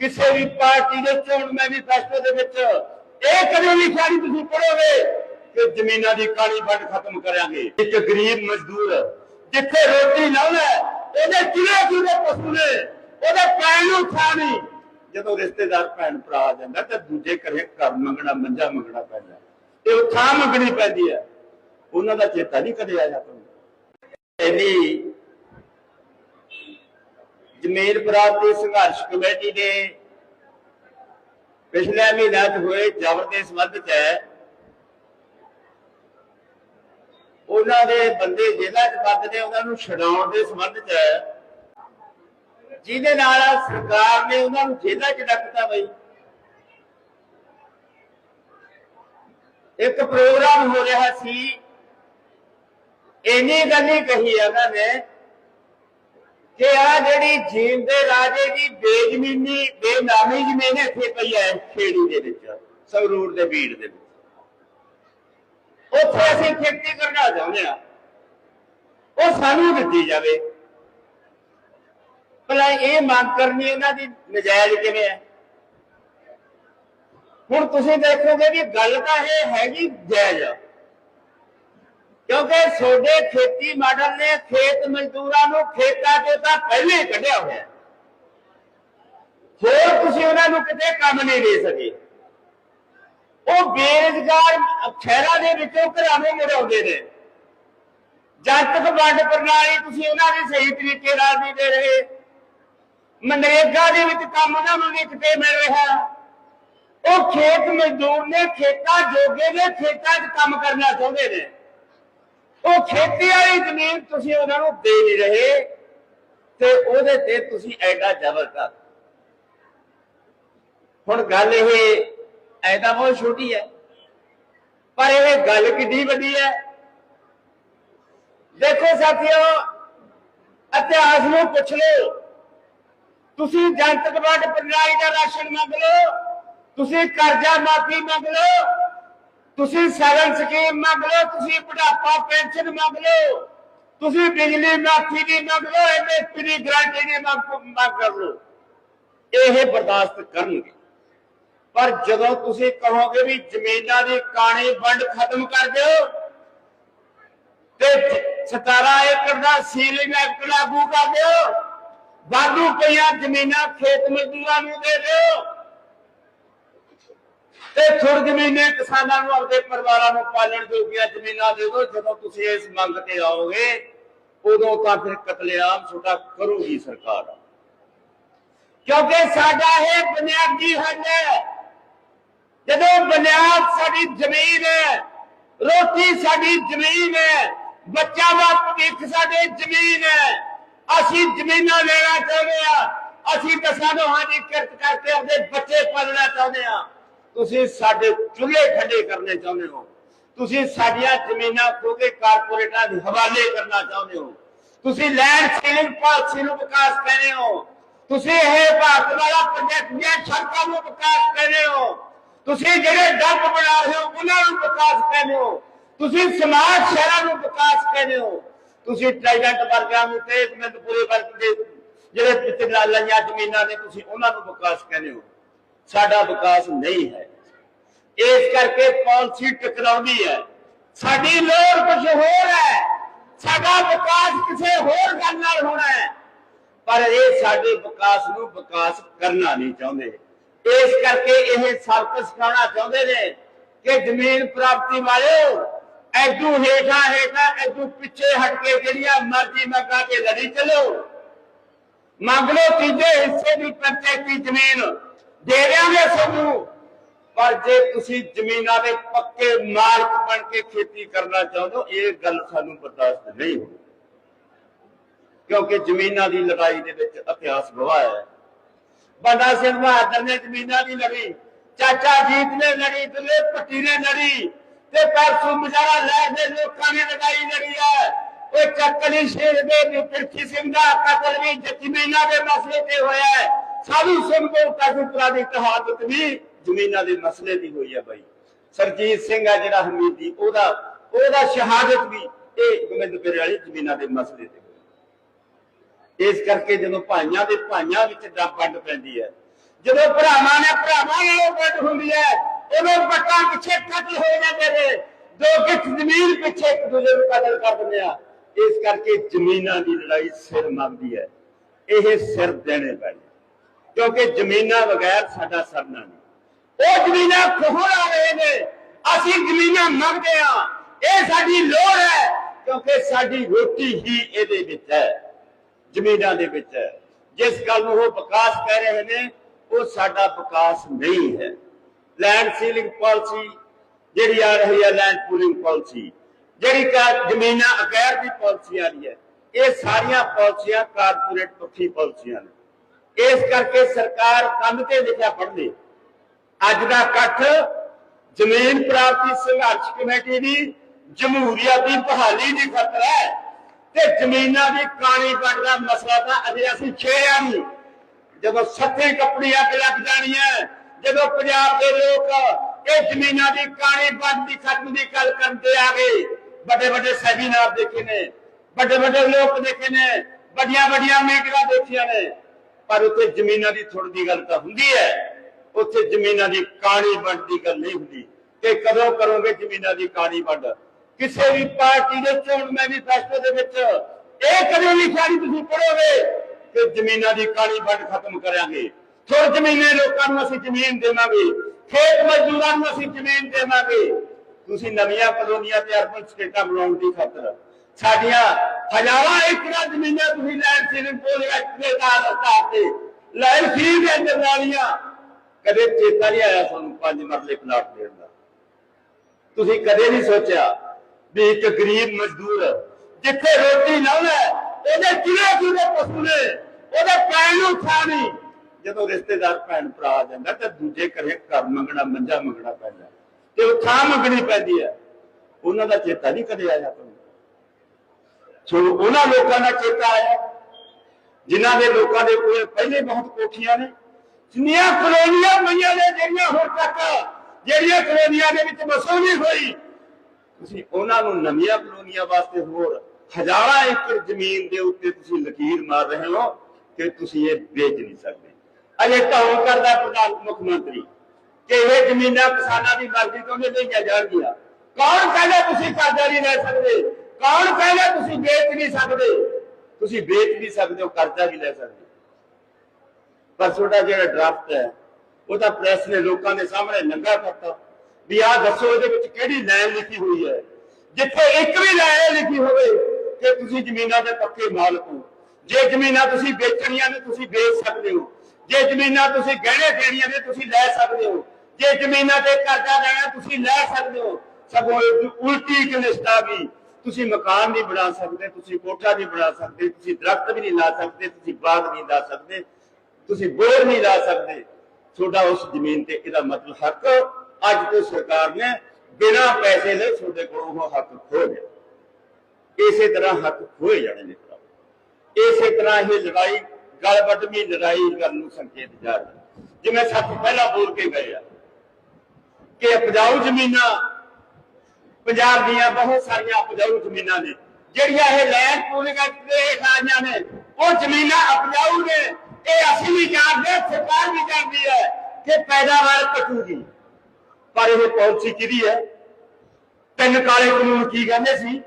ਕਿਸੇ ਵੀ ਪਾਰਟੀ ਦੇ ਚੋਣ ਮੈਨੀਫੈਸਟੋ ਦੇ ਵਿੱਚ ਇਹ ਕਦੇ ਲਿਖਿਆ ਨਹੀਂ ਤੁਸੀਂ ਪੜੋਗੇ ਕਿ ਜ਼ਮੀਨਾਂ ਦੀ ਕਾਲੀ ਵੰਡ ਖਤਮ ਕਰਾਂਗੇ। ਇੱਕ ਗਰੀਬ ਮਜ਼ਦੂਰ ਜਿੱਥੇ ਰੋਟੀ ਲਾਉਣਾ ਉਹਦੇ ਕਿਲੇ ਕਿਲੇ ਪਸ਼ੂ ਨੇ ਉਹਦੇ ਪੈਣ ਨੂੰ ਥਾਂ ਨਹੀਂ। ਜਦੋਂ ਰਿਸ਼ਤੇਦਾਰ ਭੈਣ ਭਰਾ ਆ ਜਾਂਦਾ ਤਾਂ ਦੂਜੇ ਘਰੇ ਘਰ ਮੰਗਣਾ, ਮੰਜਾ ਮੰਗਣਾ ਪੈਂਦਾ ਤੇ ਉਹ ਥਾਂ ਮੰਗਣੀ ਪੈਂਦੀ ਹੈ। ਉਹਨਾਂ ਦਾ ਚੇਤਾ ਨਹੀਂ ਕਦੇ ਆਇਆ ਤੁਹਾਨੂੰ। ਇੰਨੀ ਜ਼ਮੀਨ ਪ੍ਰਾਪਤੀ ਸੰਘਰਸ਼ ਕਮੇਟੀ ਦੇ ਪਿਛਲੇ ਮਹੀਨਿਆਂ 'ਚ ਹੋਏ ਜ਼ਬਰ ਦੇ ਸੰਬੰਧ 'ਚ ਹੈ। ਉਹਨਾਂ ਦੇ ਬੰਦੇ ਜੇਲ੍ਹਾਂ 'ਚ ਬੰਦ ਨੇ, ਉਹਨਾਂ ਨੂੰ ਛਡਾਉਣ ਦੇ ਸੰਬੰਧ 'ਚ ਹੈ। ਜਿਹਦੇ ਨਾਲ ਸਰਕਾਰ ਨੇ ਉਹਨਾਂ ਨੂੰ ਜੇਲ੍ਹਾਂ 'ਚ ਰੱਖਤਾ ਬਈ। ਇੱਕ ਪ੍ਰੋਗਰਾਮ ਹੋ ਰਿਹਾ ਸੀ। ਇੰਨੀ ਗੱਲ ਹੀ ਕਹੀ ਹੈ ਉਹਨਾਂ ਨੇ ਕਿ ਆ ਜਿਹੜੀ ਜੀਨ ਦੇ ਰਾਜੇ ਦੀ ਬੇਜ਼ਮੀਨੀ, ਬੇਨਾਮੀ ਜ਼ਮੀਨ ਇੱਥੇ ਪਈ ਹੈ ਖੇੜੀ ਦੇ ਵਿੱਚ, ਸੰਗਰੂਰ ਦੇ ਬੀੜ ਦੇ ਵਿੱਚ। ਉੱਥੇ ਅਸੀਂ ਖੇਤੀ ਕਰਨਾ ਚਾਹੁੰਦੇ ਆ ਉਹ ਸਾਨੂੰ ਦਿੱਤੀ ਜਾਵੇ। ਭਲਾ ਇਹ ਮੰਗ ਕਰਨੀ ਇਹਨਾਂ ਦੀ ਨਜਾਇਜ਼ ਕਿਵੇਂ ਹੈ? ਹੁਣ ਤੁਸੀਂ ਦੇਖੋਗੇ ਵੀ ਗੱਲ ਤਾਂ ਇਹ ਹੈਗੀ ਜਾਇਜ਼ ਕਿਉਂਕਿ ਤੁਹਾਡੇ ਖੇਤੀ ਮਾਡਲ ਨੇ ਖੇਤ ਮਜ਼ਦੂਰਾਂ ਨੂੰ ਖੇਤਾਂ ਚ ਤਾਂ ਪਹਿਲੇ ਕੱਢਿਆ ਹੋਇਆ। ਹੋਰ ਤੁਸੀਂ ਉਹਨਾਂ ਨੂੰ ਕਿਤੇ ਕੰਮ ਨਹੀਂ ਦੇ ਸਕੇ। ਉਹ ਬੇਰੁਜ਼ਗਾਰ ਸ਼ਹਿਰਾਂ ਦੇ ਵਿੱਚੋਂ ਘਰਾਣੇ ਮੁੜਾਉਂਦੇ ਨੇ। ਜਨਤਕ ਵੰਡ ਪ੍ਰਣਾਲੀ ਤੁਸੀਂ ਉਹਨਾਂ ਦੇ ਸਹੀ ਤਰੀਕੇ ਨਾਲ ਨਹੀਂ ਦੇ ਰਹੇ। ਮਨਰੇਗਾ ਦੇ ਵਿੱਚ ਕੰਮ ਉਹਨਾਂ ਨੂੰ ਨਹੀਂ ਕਿਤੇ ਮਿਲ ਰਿਹਾ। ਉਹ ਖੇਤ ਮਜ਼ਦੂਰ ਨੇ ਖੇਤਾਂ ਜੋਗੇ ਨੇ ਖੇਤਾਂ 'ਚ ਕੰਮ ਕਰਨਾ ਚਾਹੁੰਦੇ ਨੇ। ਉਹ ਖੇਤੀ ਵਾਲੀ ਜ਼ਮੀਨ ਤੁਸੀਂ ਉਹਨਾਂ ਨੂੰ ਦੇ ਨਹੀਂ ਰਹੇ ਤੇ ਉਹਦੇ ਤੇ ਤੁਸੀਂ ਐਡਾ ਜ਼ਬਰ ਕਰ ਹੁਣ ਗੱਲ ਇਹ ਐਦਾ ਬਹੁਤ ਛੋਟੀ ਹੈ, ਪਰ ਇਹ ਗੱਲ ਕਿੰਨੀ ਵੱਡੀ ਹੈ। ਦੇਖੋ ਸਾਥੀਓ, ਇਤਿਹਾਸ ਨੂੰ ਪੁੱਛ ਲਓ। ਤੁਸੀਂ ਜਨਤਕ ਵੰਡ ਪ੍ਰਣਾਲੀ ਦਾ ਰਾਸ਼ਨ ਮੰਗ ਲਓ, ਤੁਸੀਂ ਕਰਜ਼ਾ ਮਾਫੀ ਮੰਗ ਲਓ ਤੁਸੀਂ ਸਗਨ ਸਕੀਮ ਮੰਗ ਲਓ, ਤੁਸੀਂ ਬੁਢਾਪਾ ਪੈਨਸ਼ਨ ਮੰਗ ਲਓ। ਤੁਸੀਂ ਬਿਜਲੀ ਮਾਫੀ ਦੀ ਮੰਗ ਲਓ ਐਮਐਸਪੀ ਦੀ ਗਾਰੰਟੀ ਦੀ ਮੰਗ ਕਰ ਲਓ। ਇਹ ਬਰਦਾਸ਼ਤ ਕਰਨਗੇ। ਪਰ ਜਦੋਂ ਤੁਸੀਂ ਕਹੋਗੇ ਵੀ ਜ਼ਮੀਨਾਂ ਦੀ ਕਾਣੀ ਵੰਡ ਖਤਮ ਕਰ ਦਿਓ, ਤੇ 17 ਏਕੜ ਦਾ ਸੀਲਿੰਗ ਐਕਟ ਲਾਗੂ ਕਰ ਦਿਓ, ਵਾਧੂ ਪਈਆਂ ਜ਼ਮੀਨਾਂ ਖੇਤ ਮਜ਼ਦੂਰਾਂ ਨੂੰ ਦੇ ਦਿਓ ਤੇ ਥੋੜ ਜ਼ਮੀਨੇ ਕਿਸਾਨਾਂ ਨੂੰ ਆਪਣੇ ਪਰਿਵਾਰਾਂ ਨੂੰ ਪਾਲਣ ਜੋਗੀਆਂ ਜ਼ਮੀਨਾਂ ਦੇ ਦਿਓ, ਜਦੋਂ ਤੁਸੀਂ ਇਸ ਮੰਗ ਤੇ ਆਓਗੇ, ਉਦੋਂ ਤਾਂ ਫਿਰ ਕਤਲੇਆਮ ਛੋਟਾ ਕਰੂਗੀ ਸਰਕਾਰ। ਕਿਉਂਕਿ ਸਾਡਾ ਇਹ ਬੁਨਿਆਦੀ ਹੱਲ ਹੈ। ਜਦੋਂ ਬੁਨਿਆਦ ਸਾਡੀ ਜ਼ਮੀਨ ਹੈ, ਰੋਟੀ ਸਾਡੀ ਜ਼ਮੀਨ ਹੈ ਬੱਚਾ ਦਾ ਭਵਿੱਖ ਸਾਡੇ ਜ਼ਮੀਨ ਹੈ। ਅਸੀਂ ਜ਼ਮੀਨਾਂ ਲੈਣਾ ਚਾਹੁੰਦੇ ਆ ਅਸੀਂ ਦਸਾਂ ਨੋਹਾਂ ਦੀ ਕਿਰਤ ਕਰਕੇ ਆਪਣੇ ਬੱਚੇ ਪਾਲਣਾ ਚਾਹੁੰਦੇ ਆ ਤੁਸੀਂ ਸਾਡੇ ਚੁੱਲ੍ਹੇ ਠੰਡੇ ਕਰਨੇ ਚਾਹੁੰਦੇ ਹੋ। ਤੁਸੀਂ ਸਾਡੀਆਂ ਜ਼ਮੀਨਾਂ ਖੋ ਕੇ ਕਾਰਪੋਰੇਟਾਂ ਦੇ ਹਵਾਲੇ ਕਰਨਾ ਚਾਹੁੰਦੇ ਹੋ। ਤੁਸੀਂ ਲੈਂਡ ਸੀਲਿੰਗ ਪਾਲਿਸੀ ਨੂੰ ਵਿਕਾਸ ਕਹਿੰਦੇ ਹੋ। ਤੁਸੀਂ ਇਹ ਭਾਰਤ ਵਾਲਾ ਪ੍ਰੋਜੈਕਟ ਸੜਕਾਂ ਨੂੰ ਵਿਕਾਸ ਕਹਿੰਦੇ ਹੋ। ਤੁਸੀਂ ਜਿਹੜੇ ਡੱਬ ਬਣਾ ਰਹੇ ਹੋ, ਉਹਨਾਂ ਨੂੰ ਵਿਕਾਸ ਕਹਿੰਦੇ ਹੋ। ਤੁਸੀਂ ਸਮਾਜ ਸ਼ਹਿਰਾਂ ਨੂੰ ਵਿਕਾਸ ਕਹਿੰਦੇ ਹੋ। ਤੁਸੀਂ ਟ੍ਰਾਈਡੈਂਟ ਵਰਗਾਂ ਨੂੰ ਤੇ ਮਿੰਦਪੁਰੇ ਵਰਗ ਦੇ ਜਿਹੜੇ ਪਿੱਛੇ ਲਾਲੀਆਂ ਜ਼ਮੀਨਾਂ ਨੇ, ਤੁਸੀਂ ਉਹਨਾਂ ਨੂੰ ਵਿਕਾਸ ਕਹਿੰਦੇ ਹੋ। ਸਾਡਾ ਵਿਕਾਸ ਨਹੀਂ ਹੈ। ਇਸ ਕਰਕੇ ਪਾਲਿਸੀ ਟਕਰਾਉਂਦੀ ਹੈ। ਸਾਡੀ ਲੋੜ ਕੁਝ ਹੋਰ ਹੈ। ਸਾਡਾ ਵਿਕਾਸ ਕਿਸੇ ਹੋਰ ਗੱਲ ਨਾਲ ਹੋਣਾ ਹੈ। ਪਰ ਇਹ ਸਾਡੇ ਵਿਕਾਸ ਨੂੰ ਵਿਕਾਸ ਕਰਨਾ ਨਹੀਂ ਚਾਹੁੰਦੇ। ਇਸ ਕਰਕੇ ਇਹ ਸਬਕ ਸਿਖਾਉਣਾ ਚਾਹੁੰਦੇ ਨੇ ਕਿ ਜ਼ਮੀਨ ਪ੍ਰਾਪਤੀ ਵਾਲਿਓ ਐਦੂ ਹੇਠਾਂ ਹੇਠਾਂ ਐਦੂ ਪਿੱਛੇ ਹਟ ਕੇ ਜਿਹੜੀਆਂ ਮਰਜ਼ੀ ਮੰਗਾ ਕੇ ਲੜੀ ਚੱਲੋ। ਮੰਗ ਲਓ ਤੀਜੇ ਹਿੱਸੇ ਦੀ ਪੰਚਾਇਤੀ ਜ਼ਮੀਨ। ਦੇ ਦਿਆਂਗੇ ਤੁਹਾਨੂੰ ਪਰ ਜੇ ਤੁਸੀਂ ਜ਼ਮੀਨਾਂ ਦੇ ਪੱਕੇ ਮਾਲਕ ਬਣ ਕੇ ਖੇਤੀ ਕਰਨਾ ਚਾਹੁੰਦੇ ਹੋ, ਇਹ ਗੱਲ ਸਾਨੂੰ ਬਰਦਾਸ਼ਤ ਨਹੀਂ ਹੋਣੀ। ਕਿਉਂਕਿ ਜ਼ਮੀਨਾਂ ਦੀ ਲੜਾਈ ਦੇ ਵਿੱਚ ਇਤਿਹਾਸ ਗਵਾਹ ਹੈ। ਬੰਦਾ ਸਿੰਘ ਬਹਾਦਰ ਨੇ ਜ਼ਮੀਨਾਂ ਦੀ ਲੜੀ, ਚਾਚਾ ਜੀਤ ਨੇ ਲੜੀ, ਦੁੱਲੇ ਪੱਟੀ ਨੇ ਲੜੀ, ਤੇ ਪਰਸੋਂ ਮਜਾਰਾ ਲੈ ਦੇ ਲੋਕਾਂ ਨੇ ਲੜਾਈ ਲੜੀ ਹੈ। ਉਹ ਚੱਕਲੀ ਸ਼ੇਰ ਦੇ ਪਿਰਥੀ ਸਿੰਘ ਦਾ ਕਤਲ ਵੀ ਜ਼ਮੀਨਾਂ ਦੇ ਮਸਲੇ ਤੇ ਹੋਇਆ ਹੈ। ਸਾਧੂ ਸਿੰਘ ਦੇ ਕਾਜੂਪੁਰਾ ਦੀ ਕਹਾਵਤ ਵੀ ਜ਼ਮੀਨਾਂ ਦੇ ਮਸਲੇ ਦੀ ਹੋਈ ਹੈ ਬਾਈ। ਸਰਜੀਤ ਸਿੰਘ ਆ ਜਿਹੜਾ ਹਮੀਦੀ ਉਹਦਾ ਉਹਦਾ ਸ਼ਹਾਦਤ ਵੀ ਇਹ ਗੋਬਿੰਦਪੁਰ ਵਾਲੀ ਜ਼ਮੀਨਾਂ ਦੇ ਮਸਲੇ ਤੇ ਹੋਈ। ਇਸ ਕਰਕੇ ਜਦੋਂ ਭਾਈਆਂ ਦੇ ਭਾਈਆਂ ਵਿੱਚ ਡੱਬ ਪੈਂਦੀ ਹੈ, ਜਦੋਂ ਭਰਾਵਾਂ ਨੇ ਭਰਾਵਾਂ ਨਾਲ ਵੱਡ ਹੁੰਦੀ ਹੈ, ਉਦੋਂ ਪੱਟਾਂ ਪਿੱਛੇ ਕਤਲ ਹੋ ਜਾਂਦੇ ਨੇ। ਦੋ ਗਿੱਠ ਜ਼ਮੀਨ ਪਿੱਛੇ ਇੱਕ ਦੂਜੇ ਨੂੰ ਕਤਲ ਕਰ ਦਿੰਦੇ ਆ। ਇਸ ਕਰਕੇ ਜ਼ਮੀਨਾਂ ਦੀ ਲੜਾਈ ਸਿਰ ਮੰਗਦੀ ਹੈ। ਇਹ ਸਿਰ ਦੇਣੇ ਪੈਣੇ। ਕਿਉਂਕਿ ਜ਼ਮੀਨਾਂ ਬਗੈਰ ਸਾਡਾ ਸਰਨਾ ਨਹੀਂ। ਉਹ ਜ਼ਮੀਨਾਂ ਖੋਹਣ ਰਹੇ ਨੇ, ਅਸੀਂ ਜ਼ਮੀਨਾਂ ਮੰਗਦੇ ਆ ਇਹ ਸਾਡੀ ਲੋੜ ਹੈ, ਕਿਉਂਕਿ ਸਾਡੀ ਰੋਟੀ ਹੀ ਇਹਦੇ ਵਿੱਚ ਹੈ, ਜ਼ਮੀਨਾਂ ਦੇ ਵਿੱਚ ਹੈ। ਜਿਸ ਗੱਲ ਨੂੰ ਉਹ ਵਿਕਾਸ ਕਹਿ ਰਹੇ ਨੇ, ਉਹ ਸਾਡਾ ਵਿਕਾਸ ਨਹੀਂ ਹੈ। ਲੈਂਡ ਸੀਲਿੰਗ ਪਾਲਿਸੀ ਜਿਹੜੀ ਆ ਰਹੀ ਹੈ ਲੈਂਡ ਪੂਲਿੰਗ ਪਾਲਿਸੀ ਜਿਹੜੀ ਕਾ ਜ਼ਮੀਨਾਂ ਅਕੈਰ ਦੀ ਪਾਲਿਸੀ ਆ ਰਹੀ ਹੈ, ਇਹ ਸਾਰੀਆਂ ਪਾਲਿਸੀਆਂ ਕਾਰਪੋਰੇਟ ਪੱਖੀ ਪਾਲਿਸੀਆਂ ਨੇ। ਇਸ ਕਰਕੇ ਸਰਕਾਰ ਕੰਨ ਤੇ ਲਿਖਿਆ ਪੜ੍ਹਦੇ ਅੱਜ ਦਾ ਇਕੱਠ ਜ਼ਮੀਨ ਪ੍ਰਾਪਤੀ ਸੰਘਰਸ਼ ਕਮੇਟੀ ਦੀ ਜਮਹੂਰੀਅਤ ਦੀ ਬਹਾਲੀ ਦੀ ਖਤਰ ਹੈ ਤੇ ਜ਼ਮੀਨਾਂ ਦੀ ਕਾਣੀ ਵੰਡ ਦਾ ਮਸਲਾ ਤਾਂ ਅਜੇ ਅਸੀਂ ਛੇੜਿਆ ਨਹੀਂ। ਜਦੋਂ ਸੱਤੇ ਕੱਪੜੀ ਅੱਗ ਲੱਗ ਜਾਣੀ ਹੈ ਜਦੋਂ ਪੰਜਾਬ ਦੇ ਲੋਕ ਇਹ ਜ਼ਮੀਨਾਂ ਦੀ ਕਾਣੀ ਬੰਦ ਦੀ ਖਤਮ ਦੀ ਗੱਲ ਕਰਨ ਤੇ ਆ ਗਏ ਵੱਡੇ ਵੱਡੇ ਸੈਮੀਨਾਰ ਦੇਖੇ ਨੇ ਵੱਡੇ ਵੱਡੇ ਲੋਕ ਦੇਖੇ ਨੇ ਵੱਡੀਆਂ ਵੱਡੀਆਂ ਮੀਟਿੰਗਾਂ ਦੇਖੀਆਂ ਨੇ। ਪਰ ਉੱਥੇ ਜ਼ਮੀਨਾਂ ਦੀ ਥੋੜੀ ਦੀ ਗੱਲ ਤਾਂ ਹੁੰਦੀ ਹੈ। ਉੱਥੇ ਜ਼ਮੀਨਾਂ ਦੀ ਕਾਣੀ ਵੰਡ ਦੀ ਗੱਲ ਨਹੀਂ ਹੁੰਦੀ। ਕਿ ਕਦੋਂ ਕਰੋਗੇ ਜ਼ਮੀਨਾਂ ਦੀ ਕਾਣੀ ਵੰਡ? ਕਿਸੇ ਵੀ ਪਾਰਟੀ ਦੇ ਚੋਣ ਮੈਨੀਫੈਸਟੋ ਦੇ ਵਿੱਚ ਇਹ ਕਦੇ ਲਿਖਿਆ ਨਹੀਂ ਤੁਸੀਂ ਪੜੋਗੇ ਕਿ ਜ਼ਮੀਨਾਂ ਦੀ ਕਾਣੀ ਵੰਡ ਖਤਮ ਕਰਾਂਗੇ। ਥੋੜ ਜ਼ਮੀਨੇ ਲੋਕਾਂ ਨੂੰ ਅਸੀਂ ਜ਼ਮੀਨ ਦੇਵਾਂਗੇ। ਖੇਤ ਮਜ਼ਦੂਰਾਂ ਨੂੰ ਅਸੀਂ ਜ਼ਮੀਨ ਦੇਵਾਂਗੇ। ਤੁਸੀਂ ਨਵੀਆਂ ਕਲੋਨੀਆਂ ਤੇ ਅਰਬਨ ਸਟੇਟਾਂ ਬਣਾਉਣ ਦੀ ਖਾਤਰ ਸਾਡੀਆਂ ਹਜ਼ਾਰਾਂ ਏਕੜਾਂ ਜ਼ਮੀਨਾਂ ਤੁਸੀਂ ਲੈਂਡ ਸੀਲਿੰਗ ਪੋਲ ਐਕਟ ਦੇ ਆਧਾਰ ਤੇ ਲੈ ਸੀ। ਦੇ ਅੰਦਰ ਕਦੇ ਚੇਤਾ ਨਹੀਂ ਆਇਆ ਤੁਹਾਨੂੰ ਪੰਜ ਮਰਲੇ ਪਲਾਟ ਦੇਣ ਦਾ। ਤੁਸੀਂ ਕਦੇ ਨਹੀਂ ਸੋਚਿਆ ਵੀ ਇੱਕ ਗਰੀਬ ਮਜ਼ਦੂਰ ਜਿੱਥੇ ਰੋਟੀ ਲਾਉਣਾ ਹੈ, ਉਹਦੇ ਕਿਲੇ ਕਿਲੇ ਪਸ਼ੂ ਨੇ ਉਹਦੇ ਪੈਣ ਨੂੰ ਥਾਂ ਨਹੀਂ। ਜਦੋਂ ਰਿਸ਼ਤੇਦਾਰ ਭੈਣ ਭਰਾ ਆ ਜਾਂਦਾ ਤਾਂ ਦੂਜੇ ਘਰੇ ਘਰ ਮੰਗਣਾ ਮੰਜਾ ਮੰਗਣਾ ਪੈਂਦਾ। ਤੇ ਉਹ ਥਾਂ ਮੰਗਣੀ ਪੈਂਦੀ ਹੈ। ਉਹਨਾਂ ਦਾ ਚੇਤਾ ਨਹੀਂ ਕਦੇ ਆਇਆ ਤੁਹਾਨੂੰ। ਸੋ ਉਹਨਾਂ ਲੋਕਾਂ ਦਾ ਚੇਤਾ ਆਇਆ, ਜਿਨ੍ਹਾਂ ਦੇ ਲੋਕਾਂ ਦੇ ਕੋਲ ਪਹਿਲੇ ਬਹੁਤ ਕੋਠੀਆਂ ਨੇ, ਜਿੰਨੀਆਂ ਕਲੋਨੀਆਂ ਪਈਆਂ ਨੇ, ਜਿਹੜੀਆਂ ਹੁਣ ਤੱਕ ਜਿਹੜੀਆਂ ਕਲੋਨੀਆਂ ਦੇ ਵਿੱਚ ਵਸੋਂ ਨਹੀਂ ਹੋਈ, ਤੁਸੀਂ ਉਹਨਾਂ ਨੂੰ ਨਵੀਆਂ ਕਲੋਨੀਆਂ ਵਾਸਤੇ ਹੋਰ ਹਜ਼ਾਰਾਂ ਏਕੜ ਜ਼ਮੀਨ ਦੇ ਉੱਤੇ ਤੁਸੀਂ ਲਕੀਰ ਮਾਰ ਰਹੇ ਹੋ ਕਿ ਤੁਸੀਂ ਇਹ ਵੇਚ ਨਹੀਂ ਸਕਦੇ। ਅਜੇ ਢੌਂ ਕਰਦਾ ਪ੍ਰਧਾਨ ਮੁੱਖ ਮੰਤਰੀ ਕਿ ਇਹ ਜ਼ਮੀਨਾਂ ਕਿਸਾਨਾਂ ਦੀ ਮਰਜ਼ੀ ਤੋਂ ਨਹੀਂ ਲਈਆਂ ਜਾਣਗੀਆਂ। ਕੌਣ ਕਹਿੰਦਾ ਤੁਸੀਂ ਕਰਜ਼ਾ ਨਹੀਂ ਲੈ ਸਕਦੇ? ਕੌਣ ਕਹਿੰਦਾ ਤੁਸੀਂ ਵੇਚ ਨਹੀਂ ਸਕਦੇ? ਤੁਸੀਂ ਵੇਚ ਵੀ ਸਕਦੇ ਹੋ ਕਰਜ਼ਾ ਵੀ ਲੈ ਸਕਦੇ। ਪਰ ਤੁਹਾਡਾ ਜਿਹੜਾ ਡਰਾਫਟ ਹੈ, ਉਹ ਤਾਂ ਪ੍ਰੈਸ ਨੇ ਲੋਕਾਂ ਦੇ ਸਾਹਮਣੇ ਨੰਗਾ ਕਰਤਾ। ਵੀ ਆਹ ਦੱਸੋ, ਇਹਦੇ ਵਿੱਚ ਕਿਹੜੀ ਲਾਈਨ ਲਿਖੀ ਹੋਈ ਹੈ? ਜਿੱਥੇ ਇੱਕ ਵੀ ਲਾਈਨ ਲਿਖੀ ਹੋਵੇ ਕਿ ਤੁਸੀਂ ਜ਼ਮੀਨਾਂ ਦੇ ਪੱਕੇ ਮਾਲਕ ਹੋ। ਜੇ ਜ਼ਮੀਨਾਂ ਤੁਸੀਂ ਵੇਚਣੀਆਂ ਨੇ, ਤੁਸੀਂ ਵੇਚ ਸਕਦੇ ਹੋ। ਜੇ ਜ਼ਮੀਨਾਂ ਤੁਸੀਂ ਗਹਿਣੇ ਦੇਣੀਆਂ ਨੇ, ਤੁਸੀਂ ਲੈ ਸਕਦੇ ਹੋ। ਜੇ ਜ਼ਮੀਨਾਂ ਤੇ ਕਰਜ਼ਾ ਲੈਣਾ, ਤੁਸੀਂ ਲੈ ਸਕਦੇ ਹੋ। ਸਗੋਂ ਉਲਟੀ ਇੱਕ ਲਿਸਟ ਆ ਤੁਸੀਂ ਮਕਾਨ ਨਹੀਂ ਬਣਾ ਸਕਦੇ, ਤੁਸੀਂ ਕੋਠਾ ਨਹੀਂ ਬਣਾ ਸਕਦੇ, ਤੁਸੀਂ ਦਰਖਤ ਵੀ ਨਹੀਂ ਲਾ ਸਕਦੇ, ਤੁਸੀਂ ਬਾਗ ਨਹੀਂ ਲਾ ਸਕਦੇ, ਤੁਸੀਂ ਬੋਰ ਨਹੀਂ ਲਾ ਸਕਦੇ। ਤੁਹਾਡਾ ਉਸ ਜ਼ਮੀਨ ਤੇ ਇਹਦਾ ਮਤਲਬ ਹੱਕ ਅੱਜ ਤੋਂ ਸਰਕਾਰ ਨੇ ਬਿਨਾਂ ਪੈਸੇ ਦੇ ਤੁਹਾਡੇ ਕੋਲੋਂ ਉਹ ਹੱਕ ਖੋ ਲਿਆ। ਇਸੇ ਤਰ੍ਹਾਂ ਹੱਕ ਖੋਏ ਜਾਣੇ ਨੇ ਇਸੇ ਤਰ੍ਹਾਂ ਇਹ ਲੜਾਈ ਗਲ ਲੜਾਈ ਕਰਨ ਨੂੰ ਸੰਕੇਤ ਜਾ ਰਿਹਾ। ਜਿਵੇਂ ਸੱਚ ਪਹਿਲਾਂ ਬੋਲ ਕੇ ਗਏ ਆ ਕਿ ਉਪਜਾਊ ਜ਼ਮੀਨਾਂ ਪੰਜਾਬ ਦੀਆਂ ਬਹੁਤ ਸਾਰੀਆਂ ਉਪਜਾਊ ਜ਼ਮੀਨਾਂ ਨੇ। ਜਿਹੜੀਆਂ ਇਹ ਲੈਂਡ ਪੂਲਿੰਗ ਐਕਟ ਦੇ ਆਈਆਂ ਨੇ, ਉਹ ਜ਼ਮੀਨਾਂ ਉਪਜਾਊ ਨੇ ਇਹ ਅਸੀਂ ਵੀ ਜਾਣਦੇ ਸਰਕਾਰ ਵੀ ਜਾਣਦੀ ਹੈ ਕਿ ਪੈਦਾਵਾਰ ਘਟੂਗੀ। ਪਰ ਇਹ ਪਾਲਿਸੀ ਕਿਹਦੀ ਹੈ? ਤਿੰਨ ਕਾਲੇ ਕਾਨੂੰਨ ਕੀ ਕਹਿੰਦੇ ਸੀ?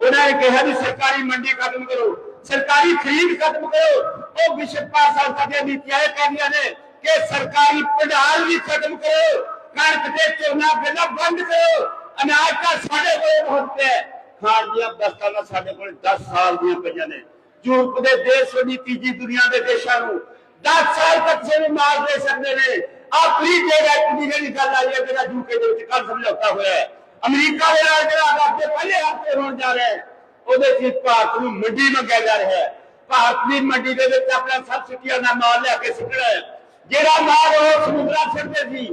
ਉਹਨਾਂ ਨੇ ਕਿਹਾ ਵੀ ਸਰਕਾਰੀ ਮੰਡੀ ਖਤਮ ਕਰੋ, ਸਰਕਾਰੀ ਖਰੀਦ ਖਤਮ ਕਰੋ। ਉਹ ਵਿਸ਼ਵ ਸੰਸਥਾ ਦੀਆਂ ਨੀਤੀਆਂ ਇਹ ਕਹਿੰਦੀਆਂ ਨੇ ਕਿ ਸਰਕਾਰੀ ਪੜਾਲ ਵੀ ਖਤਮ ਕਰੋ। ਕਣਕ ਤੇ ਝੋਨਾ ਪਹਿਲਾਂ ਬੰਦ ਕਰੋ। ਅਨਾਜ ਤਾਂ ਸਾਡੇ ਕੋਲ ਬਹੁਤ ਪਿਆ ਖਾਣ ਦੀਆਂ ਵਸਤਾਂ ਸਾਡੇ ਕੋਲ 10 ਸਾਲ ਦੀਆਂ ਪਈਆਂ ਨੇ। ਯੂਰਪ ਦੇ ਦੇਸ਼ ਦੀ ਤੀਜੀ ਦੁਨੀਆ ਦੇ ਦੇਸ਼ਾਂ ਨੂੰ। 10 ਸਾਲ ਤੱਕ ਸੇ ਮਾਰ ਦੇ ਸਕਦੇ ਨੇ। ਆ ਫ੍ਰੀ ਦੀ ਜਿਹੜੀ ਗੱਲ ਆਈ ਹੈ ਜਿਹੜਾ ਯੂਕੇ ਦੇ ਵਿੱਚ ਕੱਲ ਸਮਝੌਤਾ ਹੋਇਆ ਹੈ। ਅਮਰੀਕਾ ਦੇ ਨਾਲ ਜਿਹੜਾ ਅੱਗੇ ਪਹਿਲੇ ਹਫ਼ਤੇ ਹੋਣ ਜਾ ਰਿਹਾ ਹੈ, ਉਹਦੇ ਵਿੱਚ ਭਾਰਤ ਨੂੰ ਮੰਡੀ ਮੰਗਿਆ ਜਾ ਰਿਹਾ ਹੈ। ਭਾਰਤ ਦੀ ਮੰਡੀ ਦੇ ਵਿੱਚ ਆਪਣਾ ਸਬਸਿਡੀਆਂ ਦਾ ਮਾਲ ਲਿਆ ਕੇ ਸਿੱਟਣਾ ਹੈ। ਜਿਹੜਾ ਮਾਲ ਉਹ ਸਮੁੰਦਰਾਂ ਸਿੱਟਦੇ ਸੀ,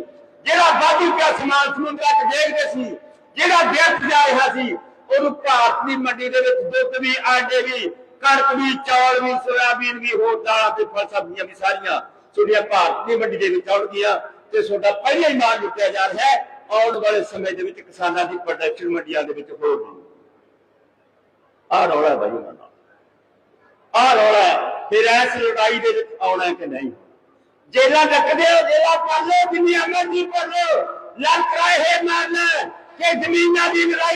ਜਿਹੜਾ ਵਾਧੂ ਪਿਆ ਸਮਾਨ ਸਮੁੰਦਰਾਂ 'ਚ ਦੇਖਦੇ ਸੀ ਜਿਹੜਾ ਵਿਅਰਥ ਜਾ ਸੀ, ਉਹਨੂੰ ਭਾਰਤ ਦੀ ਮੰਡੀ ਦੇ ਵਿੱਚ ਦੁੱਧ ਵੀ, ਆਂਡੇ ਵੀ, ਕਣਕ ਵੀ, ਚੌਲ ਵੀ, ਸੋਇਆਬੀਨ ਵੀ, ਹੋਰ ਦਾਲਾਂ ਤੇ ਫਲ ਸਬਜ਼ੀਆਂ ਵੀ ਸਾਰੀਆਂ ਤੁਹਾਡੀਆਂ ਭਾਰਤ ਦੀ ਮੰਡੀ ਦੇ ਵਿੱਚ ਆਉਣਗੀਆਂ ਤੇ ਤੁਹਾਡਾ ਪਹਿਲਾਂ ਹੀ ਮਾਲ ਲੁੱਟਿਆ ਜਾ ਰਿਹਾ ਹੈ, ਆਉਣ ਵਾਲੇ ਸਮੇਂ ਦੇ ਵਿੱਚ ਕਿਸਾਨਾਂ ਦੀ ਪ੍ਰੋਡਕਸ਼ਨ ਮੰਡੀਆਂ ਦੇ ਵਿੱਚ ਹੋਊਗੀ ਆਹ ਰੌਲਾ ਹੈ ਬਾਈ ਉਹਨਾਂ ਨਾਲ ਆਹ ਰੌਲਾ ਹੈ। ਫਿਰ ਇਸ ਲੜਾਈ ਦੇ ਵਿੱਚ ਆਉਣਾ ਕਿ ਨਹੀਂ? ਜੇਲਾ ਡੱਕਦੇ ਹੋ ਜੇਲਾ ਕਰ ਲੋ ਜਿੰਨੀ ਮਰਜ਼ੀ ਕਰ ਲੋ ਲੜ ਕਰਾਏ ਹੈ। ਕਿ ਜ਼ਮੀਨਾਂ ਦੀ ਲੜਾਈ